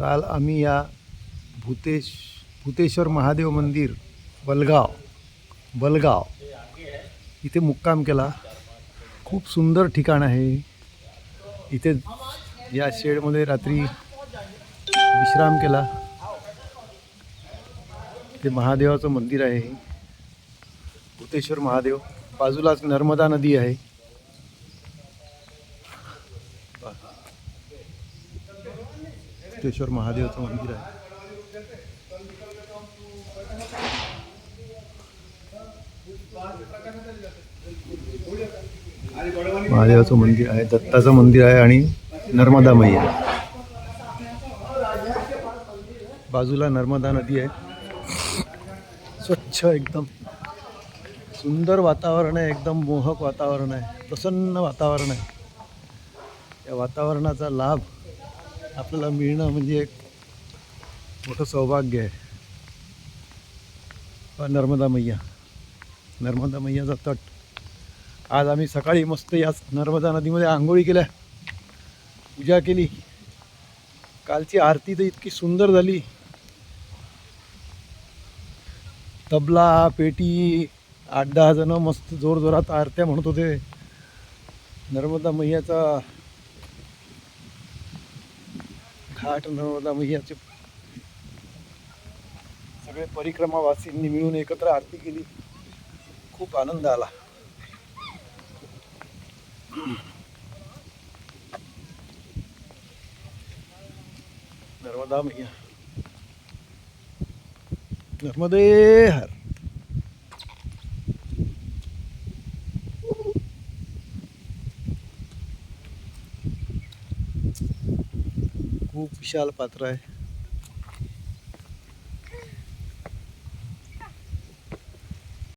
काल आम्ही या भूतेश भूतेश्वर महादेव मंदिर बलगाव बलगाव इथे मुक्काम केला. खूप सुंदर ठिकाण आहे. इथे या शेडमध्ये रात्री विश्राम केला. ते महादेवाचं मंदिर आहे. भूतेश्वर महादेव. बाजूलाच नर्मदा नदी आहे. सिद्धेश्वर महादेवाचं मंदिर आहे. महादेवाचं मंदिर आहे दत्ताचं मंदिर आहे आणि नर्मदा मैया. बाजूला नर्मदा नदी आहे. स्वच्छ एकदम. सुंदर वातावरण आहे एकदम मोहक वातावरण आहे प्रसन्न वातावरण आहे. या वातावरणाचा लाभ आपल्याला मिळणं म्हणजे एक मोठं सौभाग्य आहे. नर्मदा मैया. नर्मदा मैयाचा तट. आज आम्ही सकाळी मस्त याच नर्मदा नदीमध्ये आंघोळी केल्या. पूजा केली. कालची आरती तर इतकी सुंदर झाली. तबला पेटी आठ दहा जण मस्त जोरजोरात आरत्या म्हणत होते. नर्मदा मैयाचा घाट नर्मदा मैयाचे सगळे परिक्रमावासींनी मिळून एकत्र आरती केली. खूप आनंद आला. नर्मदा मैया. नर्मदे हर. खूप विशाल पात्र आहे.